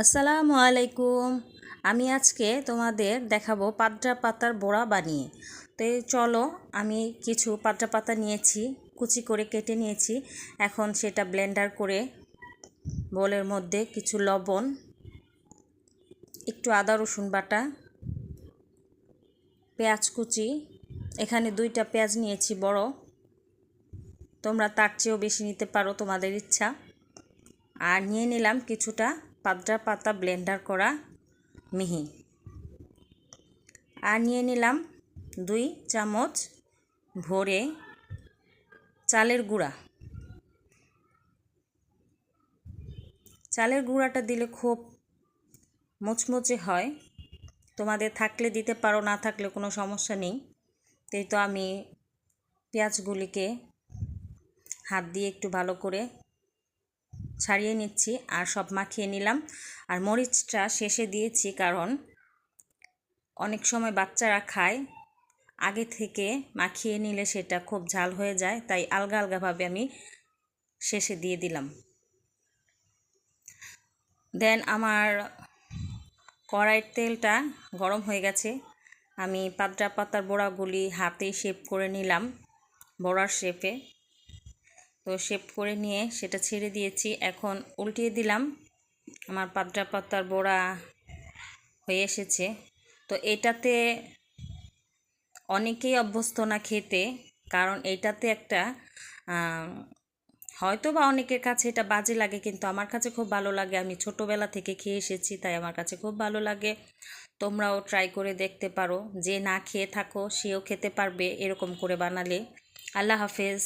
আসসালামু আলাইকুম। আমি আজকে তোমাদের দেখাবো পাত্রা পাতার বড়া বানিয়ে। তো চলো, আমি কিছু পাত্রা পাতা নিয়েছি, কুচি করে কেটে নিয়েছি। এখন সেটা ব্লেন্ডার করে বোলের মধ্যে কিছু লবণ, একটু আদা, রসুন বাটা, পেঁয়াজ কুচি, এখানে দুইটা পেঁয়াজ নিয়েছি বড়। তোমরা তার চেয়েও বেশি নিতে পারো তোমাদের ইচ্ছা। আর নিয়ে নিলাম কিছুটা পাদ্রা পাতা ব্লেন্ডার করা মিহি। আর নিয়ে নিলাম দুই চামচ ভরে চালের গুঁড়া। চালের গুঁড়াটা দিলে খুব মুচমুচে হয়। তোমাদের থাকলে দিতে পারো, না থাকলে কোনো সমস্যা নেই। তাই তো আমি পেঁয়াজগুলিকে হাত দিয়ে একটু ভালো করে ছাড়িয়ে নিচ্ছি আর সব মাখিয়ে নিলাম। আর মরিচটা শেষে দিয়েছি কারণ অনেক সময় বাচ্চারা খায়। আগে থেকে মাখিয়ে নিলে সেটা খুব ঝাল হয়ে যায়, তাই আলগা আলগাভাবে আমি শেষে দিয়ে দিলাম। দেন আমার কড়াইয়ের তেলটা গরম হয়ে গেছে। আমি পাতরা পাতার বড়াগুলি হাতে শেপ করে নিলাম বড়ার শেপে। তো শেপ করে নিয়ে সেটা ছেড়ে দিয়েছি। এখন উল্টিয়ে দিলাম। আমার পাত্রা পাতার বড়া হয়ে এসেছে। তো এটাতে অনেকেই অভ্যস্ত না খেতে, কারণ এটাতে একটা হয়তো বা অনেকের কাছে এটা বাজে লাগে, কিন্তু আমার কাছে খুব ভালো লাগে। আমি ছোটোবেলা থেকে খেয়ে এসেছি, তাই আমার কাছে খুব ভালো লাগে। তোমরাও ট্রাই করে দেখতে পারো। যে না খেয়ে থাকো, সেও খেতে পারবে এরকম করে বানালে। আল্লাহ হাফেজ।